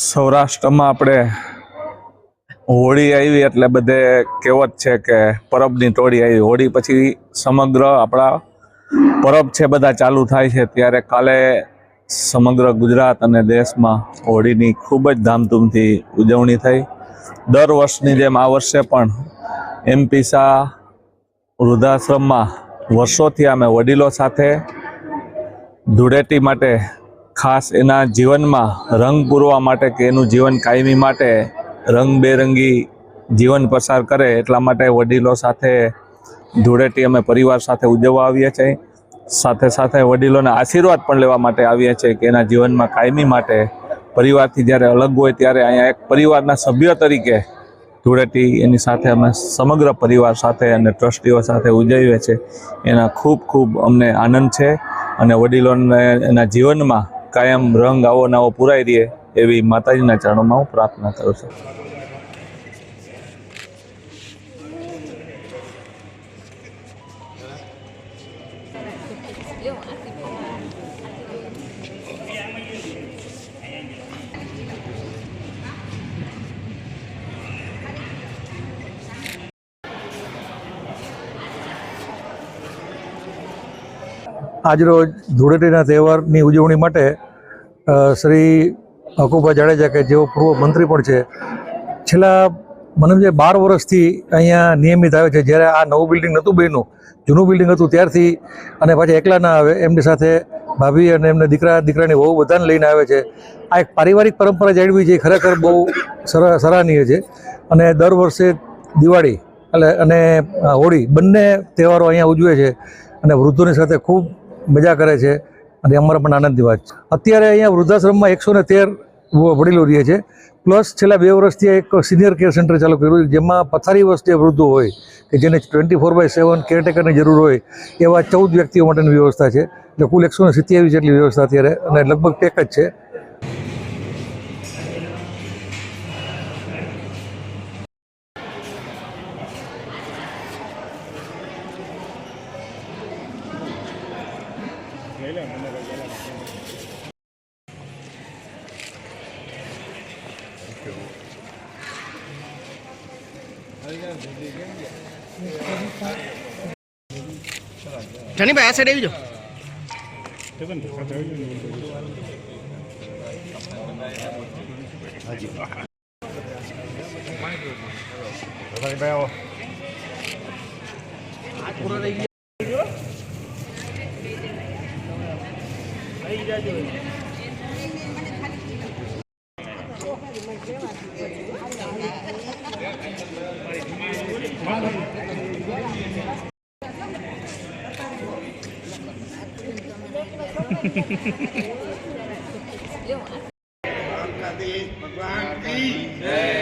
સૌરાષ્ટ્રમાં આપણે હોળી આવી એટલે બધે કહેવત છે કે પરબની ટોળી આવી. હોળી પછી સમગ્ર આપણા પરબ છે બધા ચાલુ થાય છે. ત્યારે કાલે સમગ્ર ગુજરાત અને દેશમાં હોળીની ખૂબ જ ધામધૂમથી ઉજવણી થઈ. દર વર્ષની જેમ આ વર્ષે પણ એમપી શાહ વૃદ્ધાશ્રમમાં વર્ષોથી અમે વડીલો સાથે ધૂળેટી માટે, ખાસ એના જીવનમાં રંગ પૂરવા માટે કે એનું જીવન કાયમી માટે રંગબેરંગી જીવન પસાર કરે એટલા માટે વડીલો સાથે ધૂળેટી અમે પરિવાર સાથે ઉજવવા આવીએ છીએ. સાથે સાથે વડીલોના આશીર્વાદ પણ લેવા માટે આવીએ છીએ કે એના જીવનમાં કાયમી માટે પરિવારથી જ્યારે અલગ હોય ત્યારે અહીંયા એક પરિવારના સભ્ય તરીકે ધૂળેટી એની સાથે અમે સમગ્ર પરિવાર સાથે અને ટ્રસ્ટીઓ સાથે ઉજવીએ છીએ. એના ખૂબ ખૂબ અમને આનંદ છે અને વડીલોને એના જીવનમાં કાયમ રંગ આવો નવો પુરાઈ રહે એવી માતાજીના ચરણોમાં હું પ્રાર્થના કરું છું. આજરોજ ધૂળેટીના તહેવારની ઉજવણી માટે શ્રી હકુભા જાડેજા કે જેઓ પૂર્વ મંત્રી પણ છે, છેલ્લા મને જે બાર વર્ષથી અહીંયા નિયમિત આવે છે. જ્યારે આ નવું બિલ્ડિંગ નહોતું બન્યું, જૂનું બિલ્ડિંગ હતું ત્યારથી અને પાછા એકલા ના આવે, એમની સાથે ભાભી અને એમને દીકરા, દીકરાની વહુ બધાને લઈને આવે છે. આ એક પારિવારિક પરંપરા જાળવી છે ખરેખર બહુ સરા, સરાહનીય છે. અને દર વર્ષે દિવાળી એટલે અને હોળી બંને તહેવારો અહીંયા ઉજવે છે અને વૃદ્ધોની સાથે ખૂબ મજા કરે છે અને અમારા પણ આનંદની વાત છે. અત્યારે અહીંયા વૃદ્ધાશ્રમમાં એકસો ને તેર વડીલો રહે છે. પ્લસ છેલ્લા બે વર્ષથી એક સિનિયર કેર સેન્ટર ચાલુ કર્યું જેમાં પથારી વર્ષથી વૃદ્ધો હોય કે જેને ટ્વેન્ટી ફોર બાય સેવન કેરટેકરની જરૂર હોય, એવા ચૌદ વ્યક્તિઓ માટેની વ્યવસ્થા છે. એટલે કુલ એકસો ને સિત્યાવીસ જેટલી વ્યવસ્થા અત્યારે, અને લગભગ પેક જ છે. Chani bhai aise devi jo. Chani bhai o. Ahí ya yo. ભગવાન કી